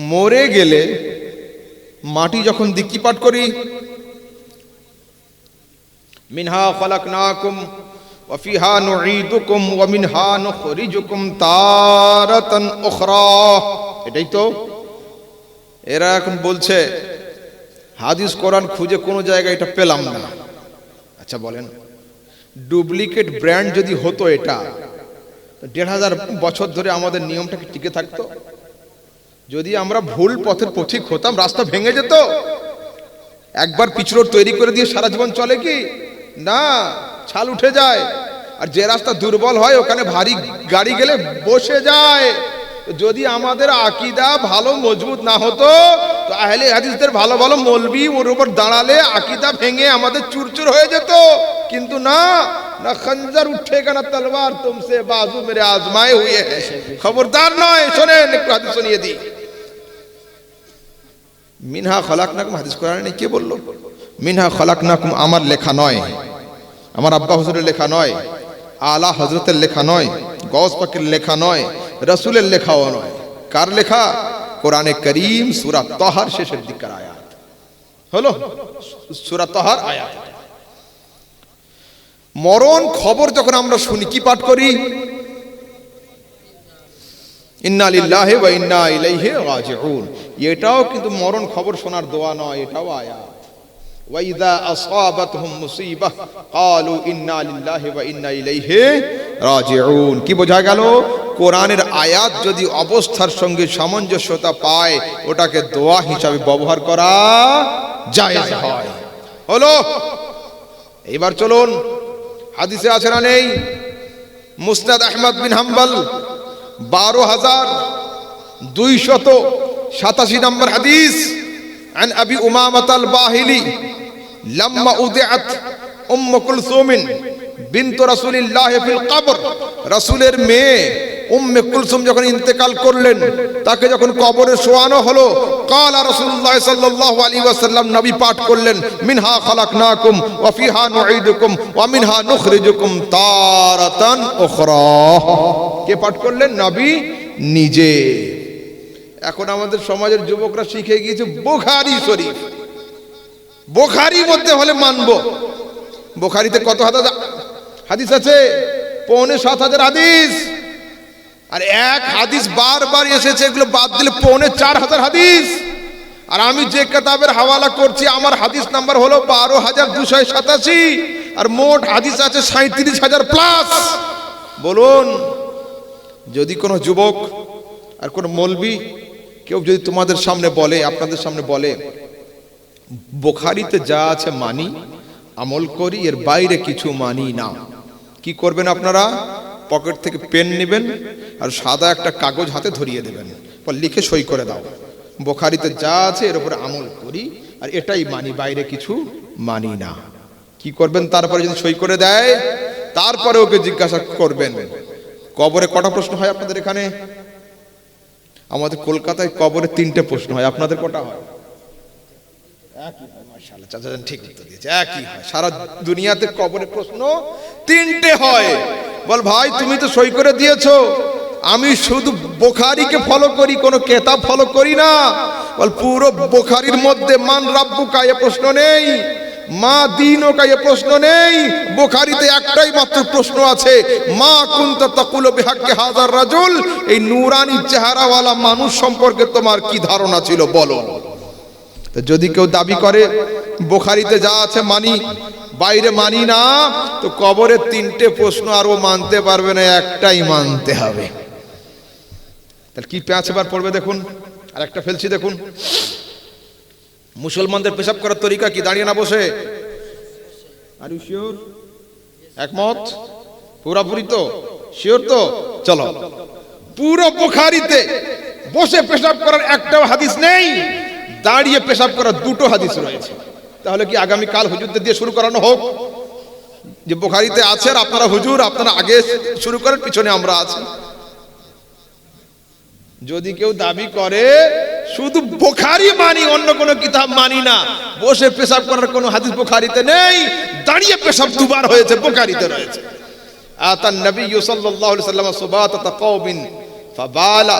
মরে গেলে মাটি যখন দিক্কি পাঠ করি মিনহা খলাকনাকুম وفيها نعيدكم ومنها نخرجكم تارة أخرى এটাই তো এরা এখন বলছে হাদিস কোরআন খুঁজে কোনো জায়গায় এটা পেলাম না আচ্ছা বলেন ডুপ্লিকেট ব্র্যান্ড যদি হতো এটা তো দেড় হাজার বছর ধরে আমাদের নিয়মটা কি টিকে থাকতো যদি আমরা ভুল পথের পথিক হতাম, রাস্তা ভেঙে যেত। একবার পিছড়োর তৈরি করে দিয়ে সারা জীবন চলে কি? না, ছাল উঠে যায়। আর যে রাস্তা দুর্বল হয়, ওখানে ভারী গাড়ি গেলে বসে যায়। যদি আমাদের আকিদা ভালো মজবুত না হতো, তো আহলে হাদিসদের ভালো ভালো মলবি ওর উপর দাঁড়ালে আকিদা ভেঙে আমাদের চুরচুর হয়ে যেত। কিন্তু না না খঞ্জার উঠেগা না তলবার তুমসে বাজু মেরে আজমায়ে হুয়ে খবরদার নয়, শোনেন, একটু হাদিস শুনিয়ে দিই। মিনহা খলাকনাকুম, হাদিস কোরআনে কে বলল? মিনহা খলাকনাকুম আমার লেখা নয়। আমার আব্বা হুজুরের লেখা নয়। আলা হজরতের লেখা নয়। গস পাকের লেখা নয়। রসুলের লেখাও নয়। কার লেখা? কোরআনে করিম, সুরা তহার শেষের দিককার আয়াত। হলো সুরা তহার আয়াত। মরণ খবর যখন আমরা শুনি, কি পাঠ করি? ইন্না লিল্লাহি ওয়া ইন্না ইলাইহি রাজিউন। এটাও কিন্তু মরণ খবর শোনার দোয়া নয়, এটাও আয়াত। ওয়াইদা আসাবাতহুম মুসিবাহ ক্বালু ইন্না লিল্লাহি ওয়া ইন্না ইলাইহি রাজিউন। কি বোঝা গেল? কোরআনের আয়াত যদি অবস্থার সঙ্গে সামঞ্জস্যতা পায়, ওটাকে দোয়া হিসাবে ব্যবহার করা জায়েজ হয়। হলো এবার চলুন, হাদিসে আছে না নেই? মুসনাদ আহমদ বিন হাম্বল বারো হাজার দুইশত সাতাশি নম্বর হাদিস عن أبي أمامة الباهلي لما أودعت أم كلثوم بنت رسول الله في القبر রসুলের মেয়ে উম্মে কুলসুম যখন ইন্তেকাল করলেন তাকে যখন কবরে শোয়ানো হলো কালা রাসূলুল্লাহ সাল্লাল্লাহু আলাইহি ওয়াসাল্লাম নবী পাঠ করলেন মিনহা খালাকনাকুম ওয়া ফিহা নুঈদুকুম ওয়া মিনহা নুখরিজুকুম তারাতান উখরা কে পাঠ করলেন? নবী নিজে। এখন আমাদের সমাজের যুবকরা শিখে গিয়েছে বোখারি শরীফ। বোখারি মধ্যে হলে মানব। বোখারিতে কত হাজার হাদিস আছে? পৌনে সাত হাজার হাদিস। আর এক হাদিস বারবার এসেছে, এগুলো বাদ দিলে পৌনে চার হাজার হাদিস। আর আমি যে কেতাবের হাওয়ালা করছি, আমার হাদিস নাম্বার হলো বারো হাজার দুশো সাতাশি। আর মোট হাদিস আছে সাঁত্রিশ হাজার প্লাস। বলুন যদি কোনো যুবক আর কোনো মলবি কেউ যদি তোমাদের সামনে বলে, আপনাদের সামনে বলে, বোখারিতে যা আছে মানি, আমল করি, এর বাইরে কিছু মানি না। কি করবেন আপনারা? পকেট থেকে পেন নেবেন আর সাদা একটা কাগজ হাতে ধরিয়ে দেবেন। পর লিখে সই করে দাও। বোখারিতে যা আছে, এর উপরে আমল করি, আর এটাই মানি, বাইরে কিছু মানি না। কি করবেন? তারপরে যদি সই করে দেয়, তারপরে ওকে জিজ্ঞাসা করবেন। কবরে কটা প্রশ্ন হয় আপনাদের এখানে? আমাদের কলকাতায় কবরে তিনটে প্রশ্ন হয়। আপনাদের কটা হয়? ঠিক একই। সারা দুনিয়াতে কবরে প্রশ্ন তিনটে হয়। বল ভাই, তুমি তো সই করে দিয়েছ। আমি শুধু ফলো করি, কোনো কেতাব ফলো করি না। বল পুরো বোখারির মধ্যে মান রাব্বুকা, এ প্রশ্ন নেই। মা দিন কা এ প্রশ্ন নেই, বোখারিতে একটাই মাত্র প্রশ্ন আছে, মা কুন্ত তাকুল বিহাক্কে হাজার রাজুল, এই নুরানি চেহারাওয়ালা মানুষ সম্পর্কে তোমার কি ধারণা ছিল বলো। যদি কেউ দাবি করে, বোখারিতে যা আছে মানি, বাইরে মানি না, তো কবরের তিনটে প্রশ্ন আরও মানতে পারবে না, একটাই মানতে হবে। তাহলে কি প্যাঁচ এবার পড়বে দেখুন আর একটা ফেলছি দেখুন। মুসলমানদের পেশাব করার তরিকা কি? দাঁড়িয়ে না বসে? আর শিওর একমত? পুরাপুরি তো? শিওর তো? চলো। পুরো বুখারিতে বসে পেশাব করার একটাও হাদিস নেই। দাঁড়িয়ে পেশাব করার দুটো হাদিস রয়েছে। তাহলে কি আগামী কাল হুজুরদের দিয়ে শুরু করানো হোক? যে বুখারিতে আছে আর আপনারা হুজুর আপনারা আগে শুরু করেন পিছনে আমরা আছি। যদি কেউ দাবি করে শুধু বোখারি মানি, অন্য কোনো কিতাব মানি না। বসে পেশাব করার কোনো হাদিস বোখারিতে নেই। দাঁড়িয়ে পেশাব দুবার হয়েছে, বোখারিতে রয়েছে। আতান নবী সাল্লাল্লাহু আলাইহি সাল্লাম সুবাতাত কওমিন, ফাবালা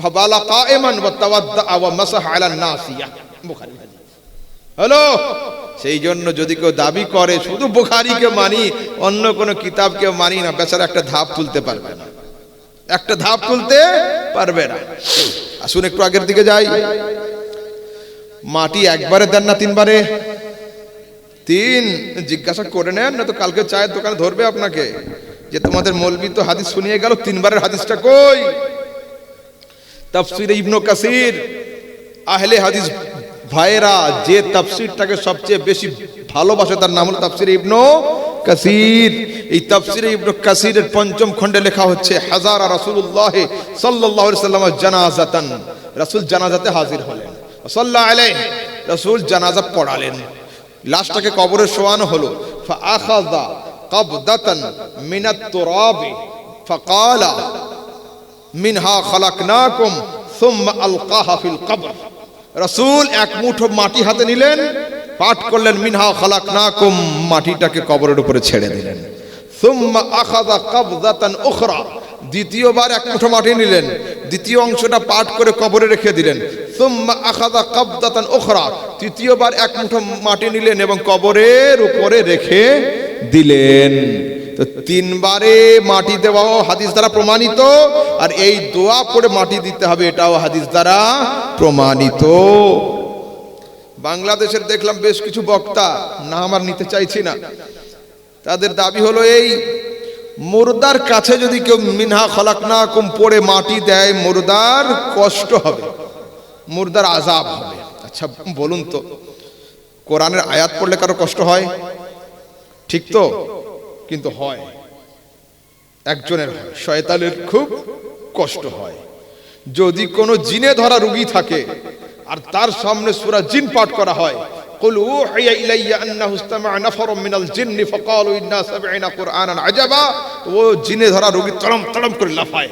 ফাবালা কায়েমান ওয়া তাওয়াদ্দা ওয়া মাসাহা আলা নাসিয়া। বুখারী হলো সেই জন্য যদি কেউ দাবি করে, শুধু বুখারীকে মানি, অন্য কোনো কিতাবকে মানি না, বেচারা একটা ধাপ তুলতে পারবে না। একটা ধাপ তুলতে পারবে না। আসুন একটু আগের দিকে যাই। মাটি একবারে দেন না তিনবারে। তিন, জিজ্ঞাসা করে নেন না তো কালকে চায়ের দোকানে ধরবে আপনাকে। যে তোমাদের মৌলবি তো হাদিস শুনিয়ে গেল, তিনবারের হাদিসটা কই? তাফসির ইবনু কাসির, আহলে হাদিস ভাইরা যে তাফসিরটাকে সবচেয়ে বেশি ভালোবাসে, তার নাম হলো তাফসির ইবনু কাসির এই তাফসির ইবনু কাসিরের পঞ্চম খণ্ডে লেখা হচ্ছে হাজার রাসূলুল্লাহ সাল্লাল্লাহু আলাইহি সাল্লাম জানাজাতান রাসূল জানাজাতে হাজির হলেন সাল্লাল্লাহু আলাইহি রাসূল জানাজা পড়ালেন লাশটাকে কবরে শোয়ানো হলো ফাআখাযা قبضة من التراب فقال منها خلقناكم ثم ألقاها في القبر রসুল এক মুঠো মাটি হাতে নিলেন পাঠ করলেন, মিনহা খালাকনাকুম মাটিটাকে কবরের উপরে ছেড়ে দিলেন। সুম্মা আখাযা কাবযাতান উখরা দ্বিতীয়বার এক মুঠো মাটি নিলেন। দ্বিতীয় অংশটা পাঠ করে কবরে রেখে দিলেন। সুম্মা আখাযা কাবযাতান উখরা তৃতীয়বার এক মুঠো মাটি নিলেন এবং কবরের উপরে রেখে দিলেন। তো তিনবারে মাটি দেওয়াও হাদিস দ্বারা প্রমাণিত, আর এই দোয়া পড়ে মাটি দিতে হবে, এটাও হাদিস দ্বারা প্রমাণিত। বাংলাদেশের দেখলাম বেশ কিছু বক্তা না আমার নিতে চাইছি না। তাদের দাবি হলো এই, মুর্দার কাছে যদি কেউ মিনহা খলাক না কম পড়ে মাটি দেয়, মুর্দার কষ্ট হবে, মুর্দার আজাব হবে। আচ্ছা বলুন তো, কোরআনের আয়াত পড়লে কারও কষ্ট হয়? ঠিক তো? কিন্তু হয়। একজনের শয়তানের খুব কষ্ট হয়। যদি কোনো জিনে ধরা রুগী থাকে আর তার সামনে সূরা জিন পাঠ করা হয় قل اوحي الي انه استمع نفر من الجن فقالوا انا سمعنا قرانا عجبا ও জিনে ধরা রোগী তড়ম তড়ম করে লাফায়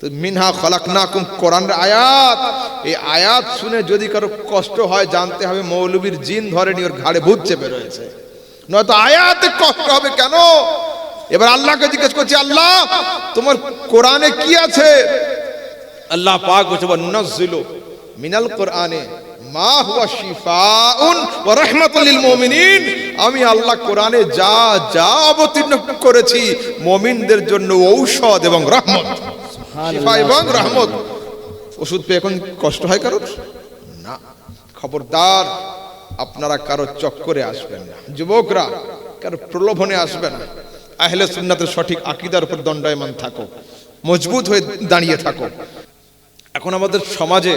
তো মিনহা খলাকনাকুম কোরআনের আয়াত এই আয়াত শুনে যদি কারো কষ্ট হয় জানতে হবে মৌলবীর জিন ধরেনি ওর ঘাড়ে ভূত চেপে রয়েছে নয়তো আয়াতে কষ্ট হবে কেন এবার আল্লাহকে জিজ্ঞেস করছি আল্লাহ তোমার কোরআনে কি আছে আল্লাহ পাক বলছে নাজিলু মিনাল কোরআনে মা হুয়া শিফাউন ওয়া রাহমাতুল লিল মুমিনিন। আমি আল্লাহ কোরআনে যা যা অবতীর্ণ করেছি মুমিনদের জন্য ঔষধ এবং রহমত। শিফা এবং রহমত। ওষুধ পেয়ে এখন কষ্ট হয় কারোর? না। খবরদার আপনারা কারও চক্করে আসবেন না। যুবকরা কারও প্রলোভনে আসবেন না। আহলে সুন্নাতের সঠিক আকিদার উপর দণ্ডায়মান থাকো। মজবুত হয়ে দাঁড়িয়ে থাকো। এখন আমাদের সমাজে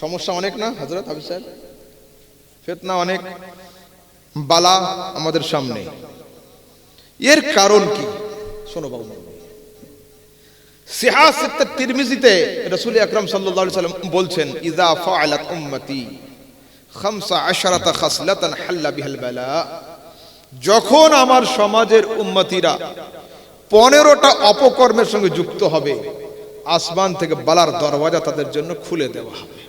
সমস্যা অনেক না হজরত হাবিব সাহেব? ফেতনা অনেক, বালা আমাদের সামনে। এর কারণ কি? শোনো বাবু সিহাসিত তিরমিজিতে রাসূল আকরাম আলাইহি সাল্লাম বলছেন, ইযা ফাআলাত উম্মতি খামসা আশারাতা খাসলাতান হাল্লা বিহাল বালা। যখন আমার সমাজের উম্মতিরা পনেরোটা অপকর্মের সঙ্গে যুক্ত হবে আসমান থেকে বালার দরওয়াজা তাদের জন্য খুলে দেওয়া হবে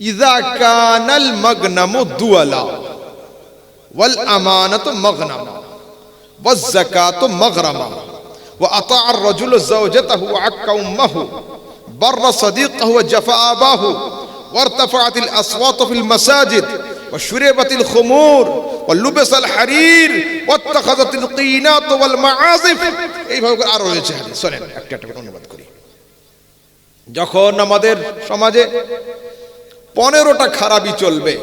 ইজা কানাল মাগনামু দুয়ালা ওয়াল আমানাতু মাগনামা ওয়াজ যাকাতু মাগরামা ওয়া আতাআ আর-রাজুলু যাওজাতাহু ওয়া আক্কা উম্মাহু বাররা সাদিকাহু ওয়া জাফা আবাহু وارتفعت الأصوات في المساجد وشربت الخمور ولبس الحرير واتخذت القينات والمعازف এইভাবে করে আরো রয়েছে হাদিস শোনেন একটা একটা করে অনুবাদ করি যখন আমাদের সমাজে পনেরোটা খারাপই চলবে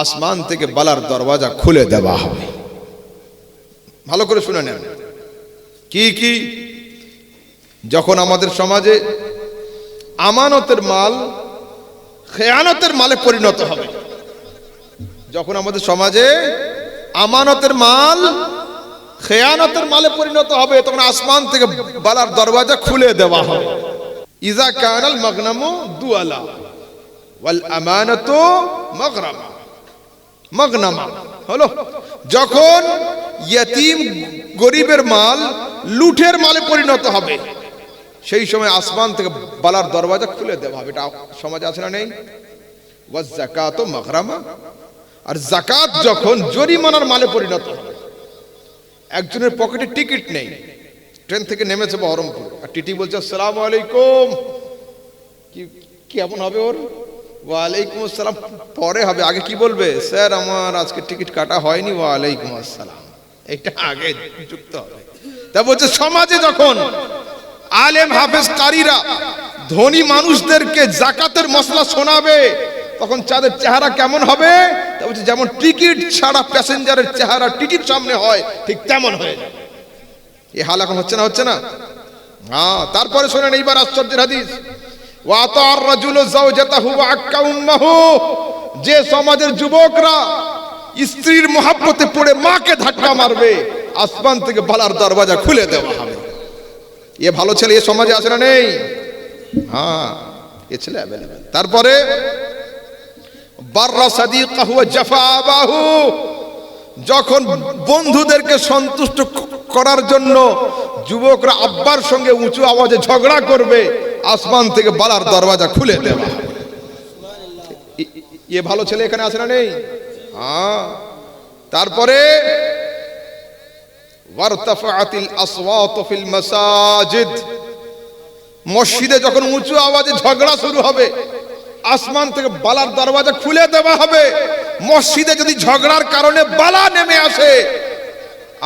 আসমান থেকে বালার দরওয়াজা খুলে দেওয়া হবে ভালো করে শুনে নেন কি কি যখন আমাদের সমাজে আমানতের মাল খেয়ানতের মালে পরিণত হবে যখন আমাদের সমাজে আমানতের মাল, খেয়ানতের মালে পরিণত হবে, তখন আসমান থেকে বালার দরওয়াজা খুলে দেওয়া হবে। ইজা কানাল মাগনামু দুয়ালা, ওয়াল আমানাতু মাগরামা। মাগনামা হলো, যখন ইয়তিম গরিবের মাল লুঠের মালে পরিণত হবে, সেই সময় আসমান থেকে বালার দরওয়াজা খুলে দেওয়া হবে। এটা সমাজে আছে না নেই? ওয়াজ জাকাত মাগরামা আর জাকাত যখন জরিমানার মালে পরিণত একজনের পকেটে টিকিট নেই, ট্রেন থেকে নেমেছে বহরমপুর, আর টিটি বলছে, আসসালাম আলাইকুম। কি, কেমন হবে ওর? ওয়ালাইকুম আসসালাম। পরে হবে, আগে কি বলবে? স্যার, আমার আজকে টিকিট কাটা হয়নি। ওয়ালাইকুম আসসালাম। এটা আগে যুক্ত হবে। তা বলছে, সমাজে যখন আলেম, হাফেজ, কারীরা ধনী মানুষদেরকে জাকাতের মশলা শোনাবে তখন চাঁদের চেহারা কেমন হবে? তা বলছে, যেমন টিকিট ছাড়া প্যাসেঞ্জারের চেহারা টিকিট সামনে হয়, ঠিক তেমন হয়ে যাবে। এ হাল এখন হচ্ছে না হচ্ছে না? হ্যাঁ তারপরে শোনেন, এইবার আশ্চর্যের হাদিস। যে সমাজের যুবকরা স্ত্রীর মহাব্বতে পড়ে মাকে ধাক্কা মারবে, আসমান থেকে বালার দরওয়াজা খুলে দেওয়া হবে। এ ভালো ছেলে এ সমাজে আছে না নেই? হ্যাঁ এ ছেলে অ্যাভেলেবেল তারপরে যখন বন্ধুদেরকে সন্তুষ্ট করার জন্য যুবকরা আব্বার সঙ্গে উঁচু আওয়াজে ঝগড়া করবে, আসমান থেকে বালার দরওয়াজা খুলে দেওয়া। এ- ভালো ছেলে এখানে আছে না নেই? হ্যাঁ। তারপরে মসজিদে যখন উঁচু আওয়াজে ঝগড়া শুরু হবে আসমান থেকে বালার দরওয়াজা খুলে দেওয়া হবে। মসজিদে যদি ঝগড়ার কারণে বালা নেমে আসে,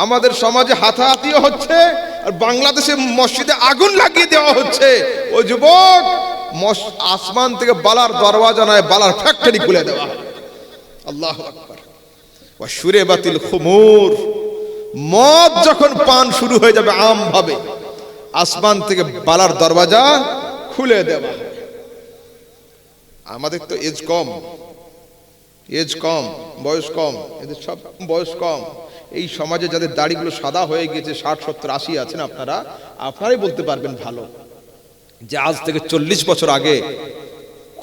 আমাদের সমাজে হাতাহাতিও হচ্ছে, আর বাংলাদেশে মসজিদে আগুন লাগিয়ে দেওয়া হচ্ছে। ও যুবক আসমান থেকে বালার দরওয়াজা নয়, বালার ফ্যাক্টরি খুলে দেওয়া হবে। আল্লাহ সুরে বাতিল খুমুর। মদ যখন পান শুরু হয়ে যাবে আম ভাবে আসমান থেকে বালার দরওয়াজা খুলে দেওয়া। আমাদের তো এজ কম এজ কম, বয়স কম, এদের সব বয়স কম। এই সমাজে যাদের দাড়িগুলো সাদা হয়ে গেছে ষাট, সত্তর, আশি আছেন আপনারা, আপনারাই বলতে পারবেন ভালো। যে আজ থেকে চল্লিশ বছর আগে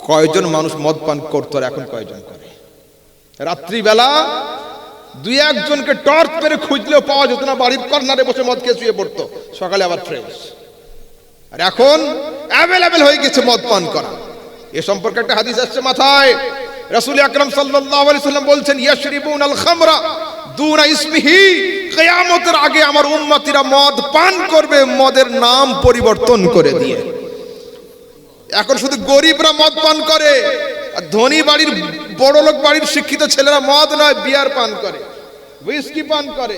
কয়জন মানুষ মদ পান করতো আর এখন কয়জন করে? রাত্রিবেলা দুই একজনকে টর্চ মেরে খুঁজলেও পাওয়া যেত না, বাড়ির কর্নারে বসে মদ খেয়ে শুয়ে পড়তো। সকালে আবার ফ্রেশ। আর এখন অ্যাভেলেবেল হয়ে গেছে মদ পান করা। এ সম্পর্কে একটা হাদিস আসছে মাথায়। রাসূল আকরাম সাল্লাল্লাহু আলাইহি সাল্লাম বলছেন, ইয়াশরিবুন আল খামরা দুনা ইসমিহি। কিয়ামতের আগে আমার উম্মতিরা মদ পান করবে, মদের নাম পরিবর্তন করে দিয়ে। এখন শুধু গরিবরা মদ পান করে, আর ধনী বাড়ির বড় লোক বাড়ির শিক্ষিত ছেলেরা মদ নয়, বিয়ার পান করে হুইস্কি পান করে।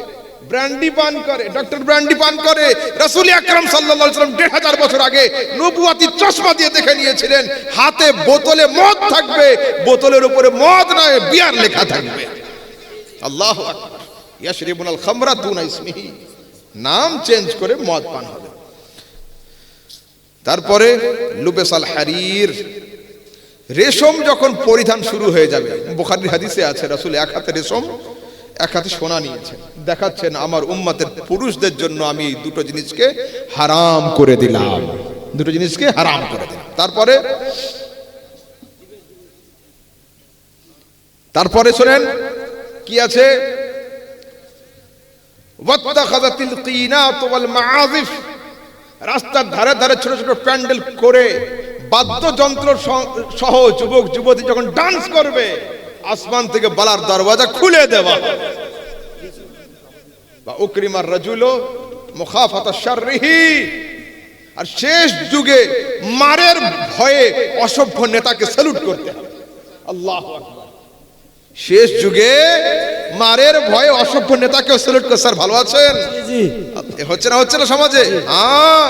ব্র্যান্ডি পান করে, ডক্টর ব্র্যান্ডি পান করে। রাসূল আকরাম সাল্লাম দেড় হাজার বছর আগে নবুয়াতি চশমা দিয়ে দেখে নিয়েছিলেন, হাতে বোতলে মদ থাকবে, বোতলের উপরে মদ নয়, বিয়ার লেখা থাকবে। আল্লাহু আকবার। ইয়াশরিবুনাল খামরা দুনা ইসমিহি। নাম চেঞ্জ করে মদ পান হবে। তারপরে লুবেসাল হারির রেশম যখন পরিধান শুরু হয়ে যাবে, বুখারীর হাদিসে আছে, রাসূল এক হাতে রেশম এক হাতে সোনা নিয়েছেন দেখাচ্ছেন আমার উম্মতের পুরুষদের জন্য আমি দুটো জিনিসকে হারাম করে দিলাম। দুটো জিনিসকে হারাম করে দিলাম। তারপরে তারপরে শোনেন, কি আছে? রাস্তার ধারে ধারে ছোট ছোট প্যান্ডেল করে বাদ্যযন্ত্র সহ, যুবক, যুবতী যখন ডান্স করবে আসমান থেকে বালার দরওয়াজা খুলে দেওয়া। বা উকরিমার রাজুলো মুখাফাতা শাররিহি। আর শেষ যুগে মারের ভয়ে অসভ্য নেতাকে স্যালুট করতে হবে। আল্লাহ শেষ যুগে মারের ভয়ে অসভ্য নেতাকেও স্যালুট করে স্যার ভালো আছেন? হচ্ছে না হচ্ছে না সমাজে? হ্যাঁ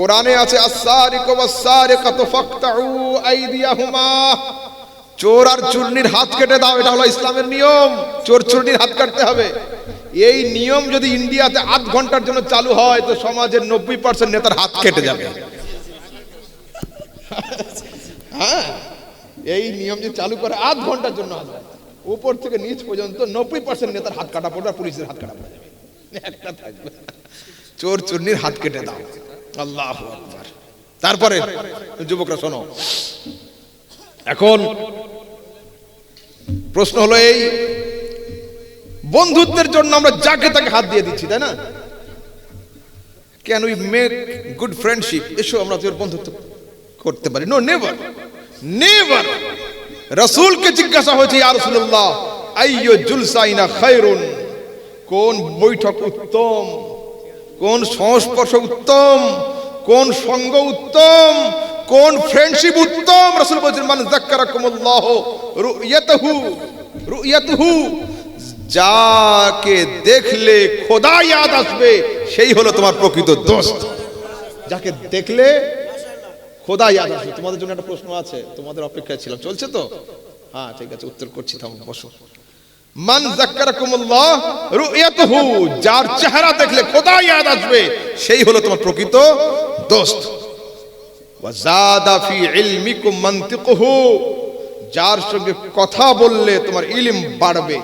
কোরআনে আছে চোর আর চুরনির হাত কেটে দাও, এটা হলো ইসলামের নিয়ম। চোর চুরনির হাত কাটতে হবে। এই নিয়ম যদি ইন্ডিয়াতে আধ ঘণ্টার জন্য চালু হয়, তো সমাজের নব্বই পার্সেন্ট নেতার হাত কেটে যাবে। হ্যাঁ এই নিয়ম যে চালু করে আধ ঘণ্টার জন্য আসবে উপর থেকে নিচ পর্যন্ত নব্বই পার্সেন্ট নেতার হাত কাটা পড়বে পুলিশের হাত কাটা পড়বে একটা থাকবে। চোর চুন্নির হাত কেটে দাও। আল্লাহ তারপরে, যুবকরা, শোনো। এখন প্রশ্ন হলো এই বন্ধুত্বের জন্য আমরা যাকে তাকে হাত দিয়ে দিচ্ছি, তাই না? Can we make good friendship এসো আমরা তোর বন্ধুত্ব করতে পারি। নো নেভার নেভার রাসূলকে জিজ্ঞাসা হয়েছে, ইয়া রাসূলুল্লাহ আইয়ু জুলসাইনা খায়রুন? কোন বৈঠক উত্তম? কোন সংস্পর্শ উত্তম, কোন সঙ্গ উত্তম, কোন ফ্রেন্ডশিপ উত্তম? রাসূল বলছেন, মান যাক্কারাকুমুল্লাহ রুয়াতাহু, রুয়াতুহু, যাকে দেখলে খোদা ইয়াদ আসবে, সেই হলো তোমার প্রকৃত দোস্ত। যাকে দেখলে খোদা ইয়াদ আসবে। তোমাদের জন্য একটা প্রশ্ন আছে, তোমাদের অপেক্ষায় ছিলাম। চলছে তো? হ্যাঁ ঠিক আছে, উত্তর করছি, থাম, বসো। মান যাক্কারাকুমুল্লাহ রুয়াতুহু যার চেহারা দেখলে খোদা ইয়াদ আসবে, সেই হলো তোমার প্রকৃত দোস্ত। ফি ইলমিকুম মানতিকুহু, যার সঙ্গে কথা বললে তোমার ইলম বাড়বে,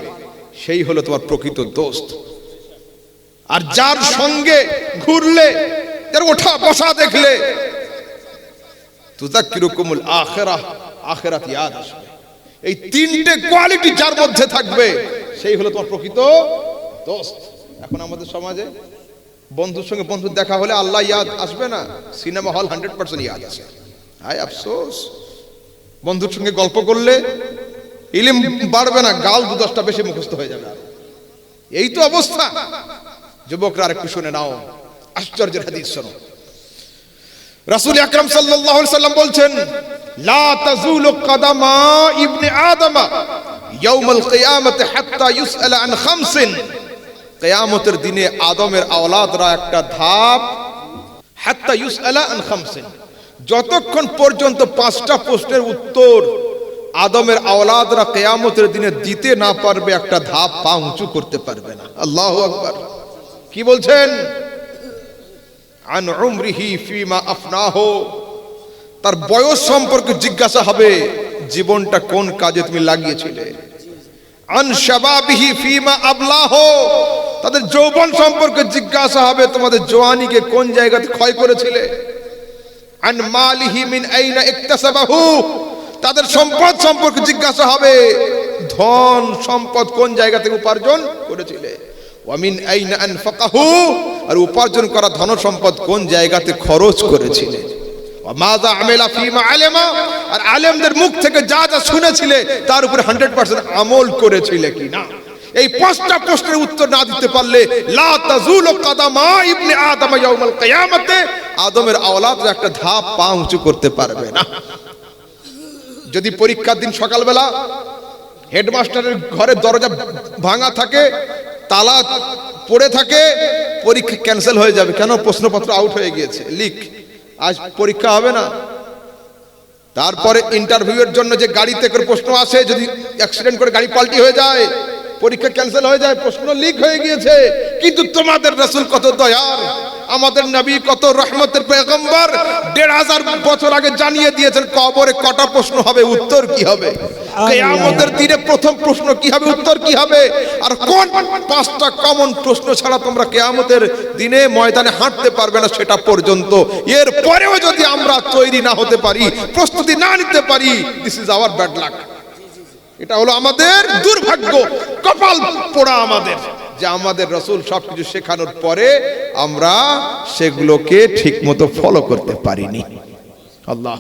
সেই হলো তোমার প্রকৃত দোস্ত। আর যার সঙ্গে ঘুরলে তার ওঠা বসা দেখলে তুজাক্কিরুকুমুল আখিরাহ, আখিরাত ইয়াদ আসবে। এই তিনটে কোয়ালিটি যার মধ্যে থাকবে, সেই হলো তোমার প্রকৃত দোস্ত। এখন আমাদের সমাজে বন্ধুর সঙ্গে বন্ধুর দেখা হলে আল্লাহ ইয়াদ আসবে না, সিনেমা হল হান্ড্রেড পার্সেন্ট ইয়াদ আসে আয় আফসোস। বন্ধুর সঙ্গে গল্প করলে ইলিম বাড়বে না, গাল দু দশটা বেশি মুখস্থ হয়ে যাবে। এই তো অবস্থা। যুবকরা আর একটু শুনে নাও, আশ্চর্যের হাদিস শোনো। রাসূল আকরাম আলাইহি সাল্লাম বলছেন লা ইবনে হাত্তা দিনে আদমের আওলাদরা একটা ধাপ হাত্তা যতক্ষণ পর্যন্ত পাঁচটা প্রশ্নের উত্তর আদমের আওলাদরা কেয়ামতের দিনে দিতে না পারবে, একটা ধাপ পা উঁচু করতে পারবে না। আল্লাহ আকবর। কি বলছেন? আন ফিমা আফনাহু। তার বয়স সম্পর্কে জিজ্ঞাসা হবে, জীবনটা কোন কাজে তুমি লাগিয়েছিলে? তাদের যৌবন সম্পর্কে জিজ্ঞাসা হবে, তোমাদের জওয়ানিকে কোন জায়গাতে ক্ষয় করেছিলে? মালিহি মিন তাদের সম্পদ সম্পর্কে জিজ্ঞাসা হবে, ধন সম্পদ কোন জায়গা থেকে উপার্জন করেছিলে? আর উপার্জন করা ধন সম্পদ কোন জায়গাতে খরচ করেছিলে? মাযা আমেলা ফিমা আলেমা? আর আলেমদের মুখ থেকে যা যা শুনেছিলে, তার উপরে হান্ড্রেড পার্সেন্ট আমল করেছিলে কি না? এই পাঁচটা প্রশ্নের উত্তর না দিতে পারলে, লা তাজুলু কাদামা ইবনে আদম ইয়াউমাল কিয়ামতে আদমের আওলাদ একটা ধাপ পা উঁচু করতে পারবে না। যদি পরীক্ষার দিন সকালবেলা হেডমাস্টারের ঘরের দরজা ভাঙা থাকে, তালা পড়ে থাকে, পরীক্ষা ক্যান্সেল হয়ে যাবে। কেন? প্রশ্নপত্র আউট হয়ে গিয়েছে। লিক আজ পরীক্ষা হবে না। তারপরে ইন্টারভিউয়ের জন্য যে গাড়িতে করে প্রশ্ন আসে, যদি অ্যাক্সিডেন্ট করে গাড়ি পাল্টি হয়ে যায়, পরীক্ষা ক্যান্সেল হয়ে যায় প্রশ্ন লিক হয়ে গিয়েছে। কিন্তু তোমাদের রাসূল কত দয়ার আমাদের নবী কত রহমতের পেগম্বর। দেড় হাজার বছর আগে জানিয়ে দিয়েছেন কবরে কটা প্রশ্ন হবে উত্তর কি হবে? কেয়ামতের দিনে প্রথম প্রশ্ন কি হবে উত্তর কি হবে? আর কোন পাঁচটা কমন প্রশ্ন ছাড়া তোমরা কেয়ামতের দিনে ময়দানে হাঁটতে পারবে না সেটা পর্যন্ত। এর পরেও যদি আমরা তৈরি না হতে পারি প্রস্তুতি না নিতে পারি this is our bad luck এটা হলো আমাদের দুর্ভাগ্য কপাল পোড়া আমাদের। যে আমাদের রসুল সবকিছু শেখানোর পরে আমরা সেগুলোকে ঠিকমতো ফলো করতে পারিনি আল্লাহ।